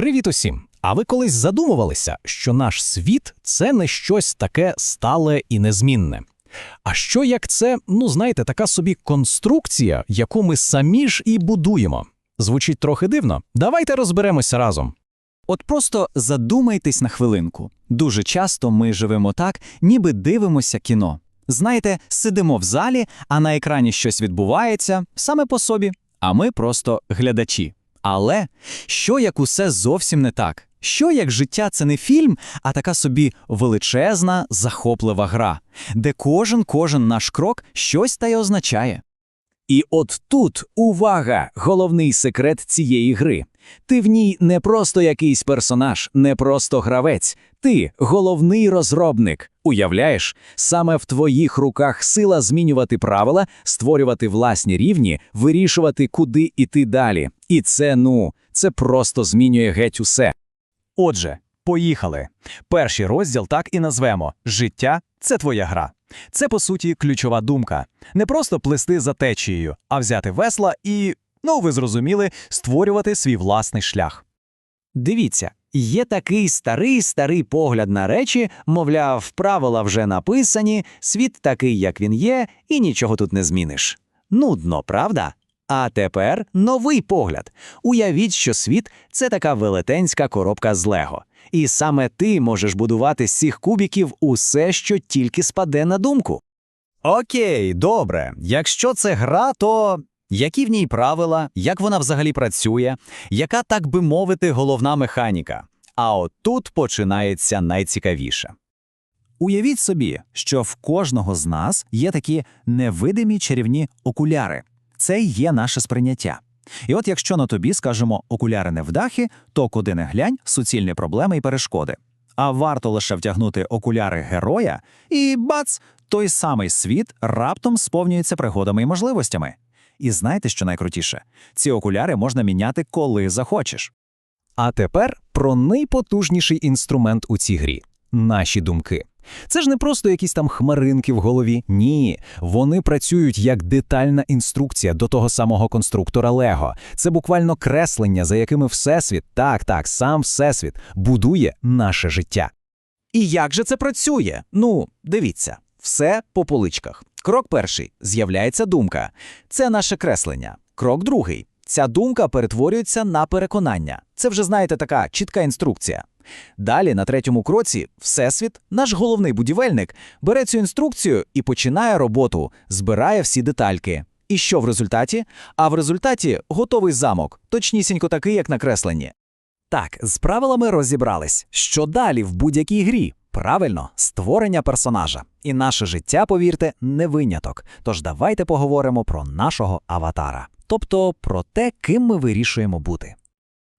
Привіт усім! А ви колись задумувалися, що наш світ це не щось таке стале і незмінне? А що як це, ну знаєте, така собі конструкція, яку ми самі ж і будуємо? Звучить трохи дивно. Давайте розберемося разом. От просто задумайтесь на хвилинку. Дуже часто ми живемо так, ніби дивимося кіно. Знаєте, сидимо в залі, а на екрані щось відбувається саме по собі, а ми просто глядачі. Але що як усе зовсім не так? Що як життя це не фільм, а така собі величезна, захоплива гра, де кожен кожен наш крок щось та й означає. І от тут увага, головний секрет цієї гри. Ти в ній не просто якийсь персонаж, не просто гравець, ти головний розробник. Уявляєш, саме в твоїх руках сила змінювати правила, створювати власні рівні, вирішувати, куди іти далі. І це, ну, це просто змінює геть усе. Отже, поїхали. Перший розділ так і назвемо Життя це твоя гра. Це, по суті, ключова думка. Не просто плисти за течією, а взяти весла і, ну ви зрозуміли, створювати свій власний шлях. Дивіться, є такий старий старий погляд на речі, мовляв, правила вже написані, світ такий, як він є, і нічого тут не зміниш. Нудно, правда? А тепер новий погляд. Уявіть, що світ це така велетенська коробка з Лего. І саме ти можеш будувати з цих кубіків усе, що тільки спаде на думку. Окей, добре. Якщо це гра, то які в ній правила, як вона взагалі працює, яка, так би мовити, головна механіка? А от тут починається найцікавіше. Уявіть собі, що в кожного з нас є такі невидимі чарівні окуляри. Це й є наше сприйняття. І от якщо на тобі, скажемо, окуляри невдахи, то куди не глянь, суцільні проблеми і перешкоди. А варто лише втягнути окуляри героя, і бац, той самий світ раптом сповнюється пригодами і можливостями. І знаєте, що найкрутіше? Ці окуляри можна міняти, коли захочеш. А тепер про найпотужніший інструмент у цій грі наші думки. Це ж не просто якісь там хмаринки в голові. Ні, вони працюють як детальна інструкція до того самого конструктора Лего. Це буквально креслення, за якими Всесвіт, так, так, сам Всесвіт будує наше життя. І як же це працює? Ну, дивіться, все по поличках. Крок перший з'являється думка. Це наше креслення. Крок другий. Ця думка перетворюється на переконання. Це вже, знаєте, така чітка інструкція. Далі, на третьому кроці, Всесвіт, наш головний будівельник, бере цю інструкцію і починає роботу, збирає всі детальки. І що в результаті? А в результаті готовий замок, точнісінько такий, як на кресленні. Так, з правилами розібрались. Що далі в будь-якій грі? Правильно, створення персонажа. І наше життя, повірте, не виняток. Тож давайте поговоримо про нашого аватара, тобто про те, ким ми вирішуємо бути.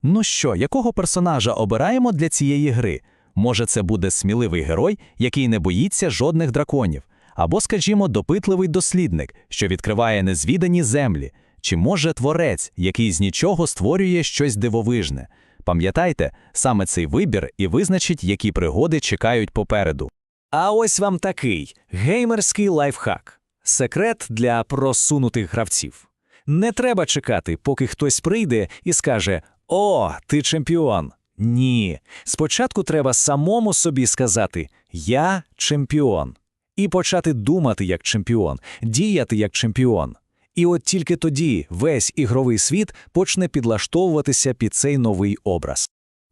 Ну що, якого персонажа обираємо для цієї гри? Може, це буде сміливий герой, який не боїться жодних драконів, або, скажімо, допитливий дослідник, що відкриває незвідані землі, чи може творець, який з нічого створює щось дивовижне. Пам'ятайте, саме цей вибір і визначить, які пригоди чекають попереду. А ось вам такий геймерський лайфхак. Секрет для просунутих гравців. Не треба чекати, поки хтось прийде і скаже: О, ти чемпіон. Ні. Спочатку треба самому собі сказати Я чемпіон. І почати думати як чемпіон, діяти як чемпіон. І от тільки тоді весь ігровий світ почне підлаштовуватися під цей новий образ.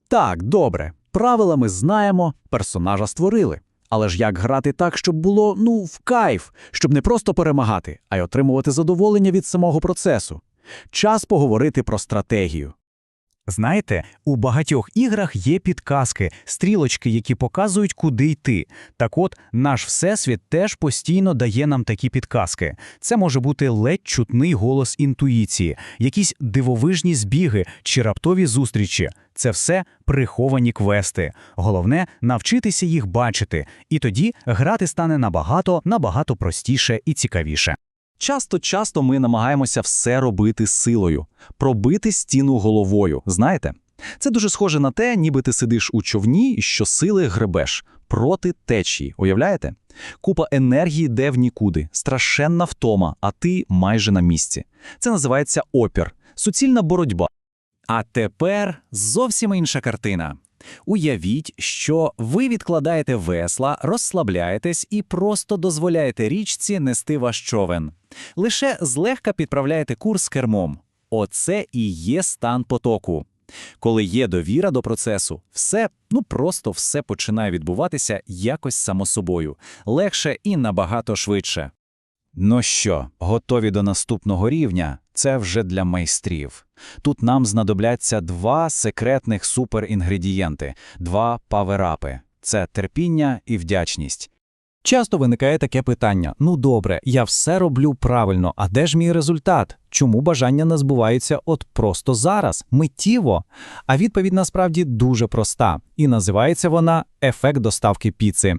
Так, добре. Правила ми знаємо, персонажа створили. Але ж як грати так, щоб було, ну, в кайф, щоб не просто перемагати, а й отримувати задоволення від самого процесу. Час поговорити про стратегію. Знаєте, у багатьох іграх є підказки, стрілочки, які показують, куди йти. Так от, наш всесвіт теж постійно дає нам такі підказки. Це може бути ледь чутний голос інтуїції, якісь дивовижні збіги чи раптові зустрічі. Це все приховані квести. Головне навчитися їх бачити, і тоді грати стане набагато, набагато простіше і цікавіше. Часто-часто ми намагаємося все робити силою, пробити стіну головою. Знаєте, це дуже схоже на те, ніби ти сидиш у човні і щосили гребеш проти течії. Уявляєте? Купа енергії йде в нікуди, страшенна втома, а ти майже на місці. Це називається опір, суцільна боротьба. А тепер зовсім інша картина. Уявіть, що ви відкладаєте весла, розслабляєтесь і просто дозволяєте річці нести ваш човен. Лише злегка підправляєте курс кермом. Оце і є стан потоку. Коли є довіра до процесу, все, ну просто все починає відбуватися якось само собою, легше і набагато швидше. Ну що, готові до наступного рівня? Це вже для майстрів. Тут нам знадобляться два секретних суперінгредієнти, два паверапи. Це терпіння і вдячність. Часто виникає таке питання: ну добре, я все роблю правильно, а де ж мій результат? Чому бажання не збуваються от просто зараз, миттєво? А відповідь насправді дуже проста, і називається вона ефект доставки піци.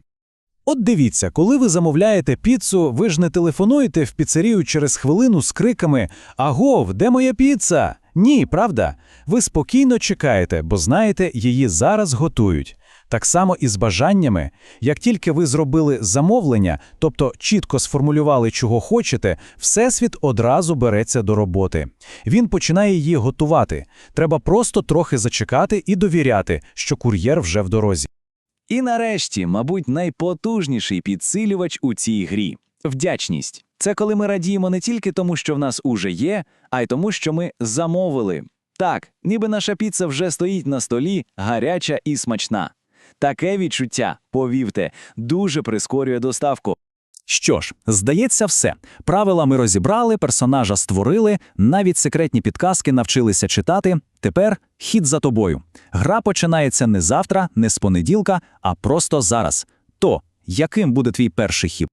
От дивіться, коли ви замовляєте піцу, ви ж не телефонуєте в піцерію через хвилину з криками Агов, де моя піца? Ні, правда? Ви спокійно чекаєте, бо знаєте, її зараз готують. Так само і з бажаннями. Як тільки ви зробили замовлення, тобто чітко сформулювали, чого хочете, Всесвіт одразу береться до роботи. Він починає її готувати. Треба просто трохи зачекати і довіряти, що кур'єр вже в дорозі. І нарешті, мабуть, найпотужніший підсилювач у цій грі вдячність. Це коли ми радіємо не тільки тому, що в нас уже є, а й тому, що ми замовили. Так, ніби наша піца вже стоїть на столі, гаряча і смачна. Таке відчуття, повівте, дуже прискорює доставку. Що ж, здається, все. Правила ми розібрали, персонажа створили, навіть секретні підказки навчилися читати. Тепер хід за тобою. Гра починається не завтра, не з понеділка, а просто зараз. То, яким буде твій перший хід?